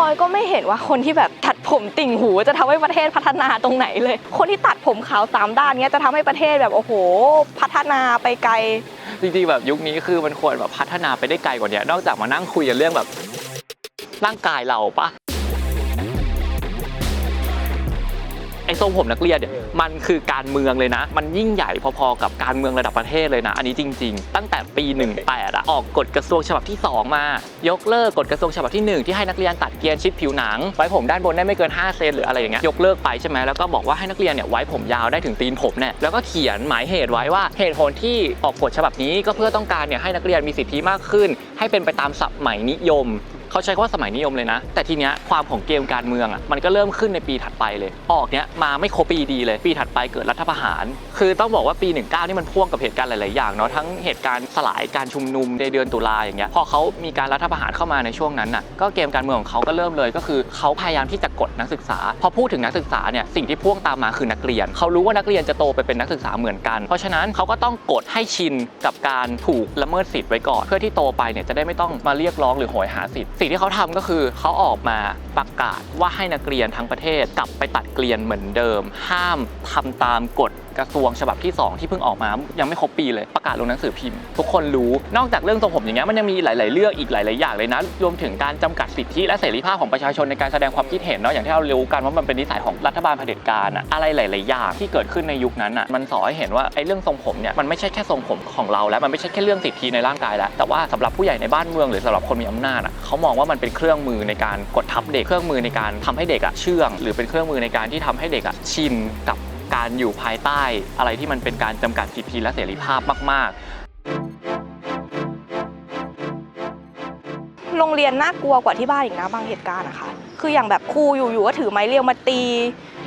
ลอยก็ไม่เห็นว่าคนที่แบบตัดผมติ่งหูจะทำให้ประเทศพัฒนาตรงไหนเลย คนที่ตัดผมขาวสามด้านเนี้ยจะทำให้ประเทศแบบโอ้โห พัฒนาไปไกล จริงๆแบบยุคนี้คือมันควรแบบพัฒนาไปได้ไกลกว่านี้นอกจากมานั่งคุยกันเรื่องแบบร่างกายเราปะ ไอ้ทรงผมนักเรียนเนี่ยมันคือการเมืองเลยนะ มันยิ่งใหญ่พอๆกับการเมืองระดับประเทศเลยนะ อันนี้จริง ๆ ตั้งแต่ปี 18อะออกกฎกระทรวงฉบับที่ 2 มา ยกเลิกกฎกระทรวงฉบับที่ 1 ที่ให้นักเรียนตัดเกรียนชิดผิวหนังไว้ผมด้านบนได้ไม่เกิน 5 เซนหรืออะไรอย่างเงี้ยยกเลิกไปใช่ไหมแล้วก็บอกว่าให้นักเรียนเนี่ยไว้ผมยาวได้ถึงตีนผมเนี่ยแล้วก็เขียนหมายเหตุไว้ว่าเหตุผลที่ออกกฎฉบับนี้ก็เพื่อต้องการเนี่ยให้นักเรียนมีสิทธิมากขึ้น ให้เป็นไปตามสมัยนิยม เขาใช้คำว่าสมัยนิยมเลยนะ แต่ทีเนี้ยความของเกมการเมืองอะมันก็เริ่มขึ้นในปีถัดไปเลย ออกเนี้ยมาไม่ครบปีดีเลยปีถัดไปเกิดรัฐประหาร คือต้องบอกว่าปี 19 นี่มันพ่วงกับเหตุการณ์หลาย ๆ อย่างเนาะทั้งเหตุการณ์สลายการชุมนุมในเดือนตุลาอย่างเงี้ยพอเขามีการรัฐประหารเข้ามาในช่วงนั้นน่ะก็เกมการเมืองของเขาก็เริ่มเลยก็คือเขาพยายามที่จะกดนักศึกษา พอพูดถึงนักศึกษาเนี่ยสิ่งที่พ่วงตามมาคือนักเรียน เขารู้ว่านักเรียนจะโตไปเป็นนักศึกษาเหมือนกัน เพราะฉะนั้นเขาก็ต้องกดให้ชินกับการถูกละเมิดสิทธิ์ไว้ก่อน เพื่อที่โตไปเนี่ยจะได้ไม่ต้องมาเรียกร้องหรือโหยหาสิทธิ์สิ่งที่เขาทำก็คือเขาออกมาประกาศว่าให้นักเรียนทั้งประเทศกลับไปตัดเกลียนเหมือนเดิม ห้ามทำตามกฎ กระทรวงฉบับที่ 2 ที่เพิ่งออกมายังไม่ครบปีเลยประกาศลงหนังสือพิมพ์ทุกคนรู้นอกจากเรื่องทรงผมอย่างเงี้ยมันยังมีหลาย ๆ เรื่องอีกหลาย ๆ อย่างเลยนะรวมถึงการจำกัดสิทธิและเสรีภาพของประชาชนในการแสดงความคิดเห็นเนาะอย่างที่เรารู้กันว่ามันเป็นนิสัยของรัฐบาลเผด็จการอะอะไรหลาย ๆ อย่างที่เกิดขึ้นในยุคนั้นอะมันสอนให้เห็นว่าไอ้เรื่องทรงผมเนี่ยมันไม่ใช่แค่ทรงผมของเราแล้วมันไม่ใช่แค่เรื่องสิทธิในร่างกายแล้วแต่ว่าสำหรับผู้ใหญ่ในบ้านเมืองหรือสำหรับคนมีอำนาจอะเขามองว่ามันเป็นเครื่องมือในการกดทับเด็กเครื่องมือในการทำให้เด็กอะเชื่อง หรือเป็นเครื่องมือในการที่ทำให้เด็กอะชินกับ การอยู่ภายใต้อะไรที่มันเป็นการจำกัดสิทธิและเสรีภาพมากๆโรงเรียนน่ากลัวกว่าที่บ้านอีกนะบางเหตุการณ์นะคะคืออย่างแบบครูอยู่ๆก็ถือไม้เรียวมาตี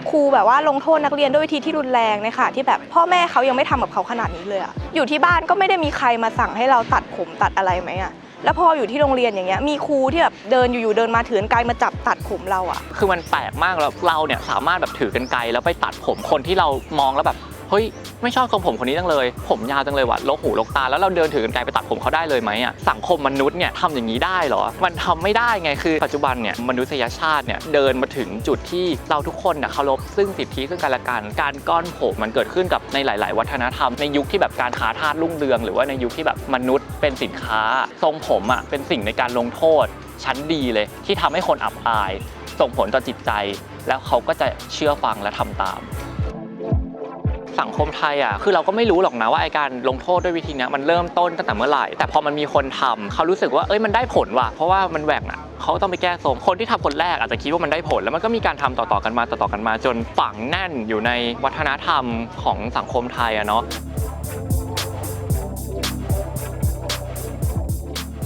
ครูแบบว่าลงโทษนักเรียนด้วยวิธีที่รุนแรงเนยคะที่แบบพ่อแม่เขายังไม่ทำกับเขาขนาดนี้เลยอะอยู่ที่บ้านก็ไม่ได้มีใครมาสั่งให้เราตัดผมตัดอะไรไหมอะ แล้วพออยู่ที่โรงเรียนอย่างเงี้ยมีครูที่แบบเดินอยู่ๆเดินมาถือกลมาจับตัดผมเราอะคือมันแปลกมากแล้วเราเนี่ยสามารถแบบถือกันไกลแล้วไปตัดผมคนที่เรามองแล้วแบบ เฮ้ยไม่ชอบทรงผมคนนี้จังเลย ผมยาวจังเลยว่ะลกหูลกตา แล้วเราเดินถือกันไกลไปตัดผมเขาได้เลยไหมอะสังคมมนุษย์เนี่ยทำอย่างนี้ได้เหรอ มันทำไม่ได้ไงคือปัจจุบันเนี่ยมนุษยชาติเนี่ยเดินมาถึงจุดที่เราทุกคนเนี่ยเคารพซึ่งสิทธิซึ่งกันและกันการก้อนผมมันเกิดขึ้นกับในหลาย ๆ วัฒนธรรมในยุคที่แบบการค้าทาสรุ่งเรือง หรือว่าในยุคที่แบบมนุษย์เป็นสินค้า ทรงผมอะเป็นสิ่งในการลงโทษ ชั้นดีเลย ที่ทำให้คนอับอาย ส่งผลต่อจิตใจ แล้วเขาก็จะเชื่อฟังและทำตาม สังคมไทยอะคือเราก็ไม่รู้หรอกนะว่าไอการลงโทษด้วยวิธีนี้มันเริ่มต้นตั้งแต่เมื่อไหร่แต่พอมันมีคนทำเขารู้สึกว่าเอ้ยมันได้ผลว่ะเพราะว่ามันแหว่งอะเขาต้องไปแก้ทรงคนที่ทำคนแรกอาจจะคิดว่ามันได้ผลแล้วมันก็มีการทำต่อๆกันมาต่อๆกันมา จนฝังแน่นอยู่ในวัฒนธรรมของสังคมไทยอะเนาะ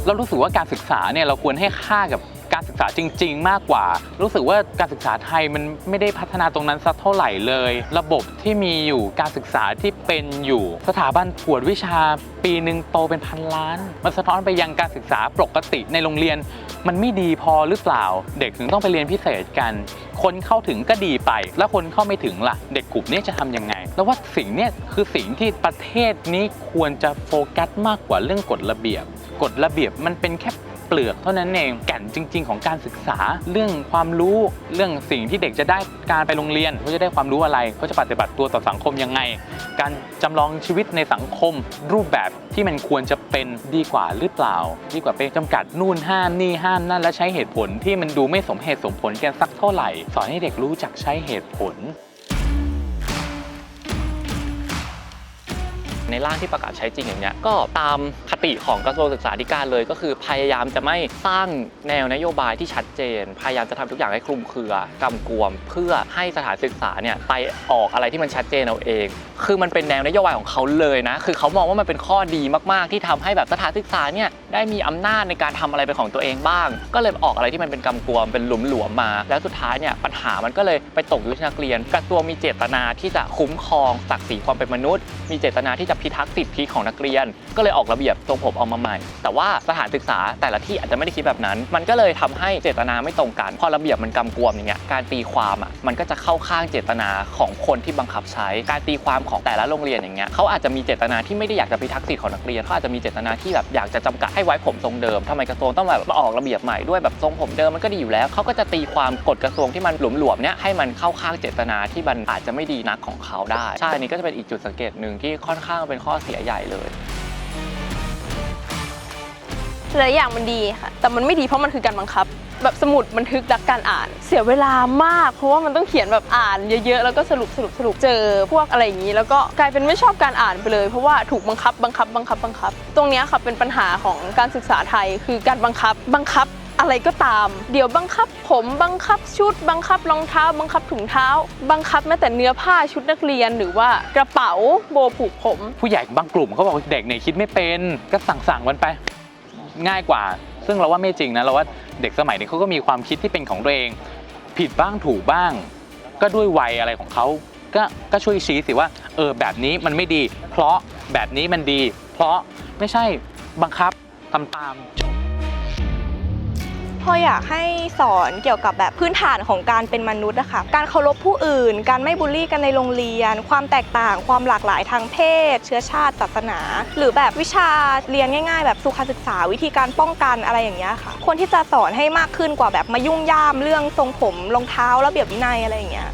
เรารู้สึกว่าการศึกษาเนี่ยเราควรให้ค่ากับ การศึกษาจริง ๆ มากกว่า รู้สึกว่าการศึกษาไทยมันไม่ได้พัฒนาตรงนั้นสักเท่าไหร่เลย ระบบที่มีอยู่การศึกษาที่เป็นอยู่ สถาบันกวดวิชา ปีหนึ่งโตเป็นพันล้าน มันสะท้อนไปยังการศึกษาปกติในโรงเรียน มันไม่ดีพอหรือเปล่า เด็กถึงต้องไปเรียนพิเศษกัน คนเข้าถึงก็ดีไป แล้วคนเข้าไม่ถึงล่ะ เด็กกลุ่มนี้จะทำยังไง แล้วว่าสิ่งนี้คือสิ่งที่ประเทศนี้ควรจะโฟกัสมากกว่าเรื่องกฎระเบียบ กฎระเบียบมันเป็นแค่ เปลือกเท่านั้นเองแก่นจริง ๆ ของการศึกษาเรื่องความรู้เรื่องสิ่งที่เด็กจะได้การไปโรงเรียนเขาจะได้ความรู้อะไรเขาจะปฏิบัติตัวต่อสังคมยังไง การจำลองชีวิตในสังคม รูปแบบที่มันควรจะเป็นดีกว่าหรือเปล่า ดีกว่าไปจำกัดนู่นห้ามนี่ห้ามนั่นและใช้เหตุผลที่มันดูไม่สมเหตุสมผลกันสักเท่าไหร่ สอนให้เด็กรู้จักใช้เหตุผล ในร่างที่ประกาศใช้จริงอย่างเนี้ยก็ตามคติของกระทรวงศึกษาธิการเลย ก็คือพยายามจะไม่สร้างแนวนโยบายที่ชัดเจน พยายามจะทำทุกอย่างให้คลุมเครือกำกวม เพื่อให้สถานศึกษาเนี่ยไปออกอะไรที่มันชัดเจนเอาเอง คือมันเป็นแนวนโยบายของเขาเลยนะ คือเขามองว่ามันเป็นข้อดีมาก ๆ ที่ทำให้แบบสถานศึกษาเนี่ยได้มีอำนาจในการทำอะไรเป็นของตัวเองบ้าง ก็เลยออกอะไรที่มันเป็นกำกวมเป็นหลุมๆมา แล้วสุดท้ายเนี่ยปัญหามันก็เลยไปตกอยู่ที่นักเรียนกระทรวงมีเจตนาที่จะคุ้มครองศักดิ์ศรีความเป็นมนุษย์ มีเจตนาที่จะพิทักษ์สิทธิของนักเรียน ก็เลยออกระเบียบทรงผมออกมาใหม่ แต่ว่าสถานศึกษาแต่ละที่อาจจะไม่ได้คิดแบบนั้น มันก็เลยทำให้เจตนาไม่ตรงกัน พอระเบียบมันกำกวมอย่างเงี้ยการตีความอะมันก็จะเข้าข้างเจตนาของคนที่บังคับใช้ การตีความของแต่ละโรงเรียนอย่างเงี้ยเขาอาจจะมีเจตนาที่ไม่ได้อยากจะพิทักษ์สิทธิของนักเรียนเขาอาจจะมีเจตนาที่แบบอยากจะจำกัดให้ไว้ผมทรงเดิมทำไมกระทรวงต้องแบบมาออกระเบียบใหม่ด้วยแบบทรงผมเดิมมันก็ดีอยู่แล้วเขาก็จะตีความกฎกระทรวงที่มันหลวมๆเนี้ยให้มันเข้าข้างเจตนาที่มันอาจจะไม่ดีนักของเขาได้ใช่อันนี้ก็จะเป็นอีกจุดสังเกตหนึ่งที่ค่อนข้างเป็นข้อเสียใหญ่เลยหลายอย่างมันดีค่ะ แต่มันไม่ดีเพราะมันคือการบังคับ แบบสมุดบันทึกรักการอ่าน เสียเวลามาก เพราะว่ามันต้องเขียนแบบอ่านเยอะๆ แล้วก็สรุปสรุปสรุปเจอ พวกอะไรอย่างนี้ แล้วก็กลายเป็นไม่ชอบการอ่านไปเลย เพราะว่าถูกบังคับบังคับบังคับบังคับ ตรงนี้ค่ะเป็นปัญหาของการศึกษาไทยคือการบังคับบังคับ อะไรก็ตาม เดี๋ยวบังคับผมบังคับชุด บังคับรองเท้า บังคับถุงเท้า บังคับแม้แต่เนื้อผ้าชุดนักเรียนหรือว่ากระเป๋าโบผูกผม ผู้ใหญ่บางกลุ่มเขาบอกเด็กเนี่ยคิดไม่เป็นก็สั่งสั่งๆมันไปง่ายกว่า ซึ่งเราว่าไม่จริงนะเราว่าเด็กสมัยนี้เขาก็มีความคิดที่เป็นของตัวเอง ผิดบ้างถูกบ้าง ก็ด้วยวัยอะไรของเขาก็ก็ช่วยชี้สิว่า เออแบบนี้มันไม่ดี เพราะแบบนี้มันดี เพราะไม่ใช่บังคับทำตาม พออยากให้สอนเกี่ยวกับแบบพื้นฐานของการเป็นมนุษย์นะคะการเคารพผู้อื่น การไม่บูลลี่กันในโรงเรียน ความแตกต่าง ความหลากหลายทางเพศ เชื้อชาติศาสนา หรือแบบวิชาเรียนง่าย ๆ แบบสุขศึกษาวิธีการป้องกันอะไรอย่างเงี้ยค่ะควรที่จะสอนให้มากขึ้นกว่าแบบมายุ่งย่ามเรื่องทรงผมรองเท้าระเบียบวินัยอะไรอย่างเงี้ย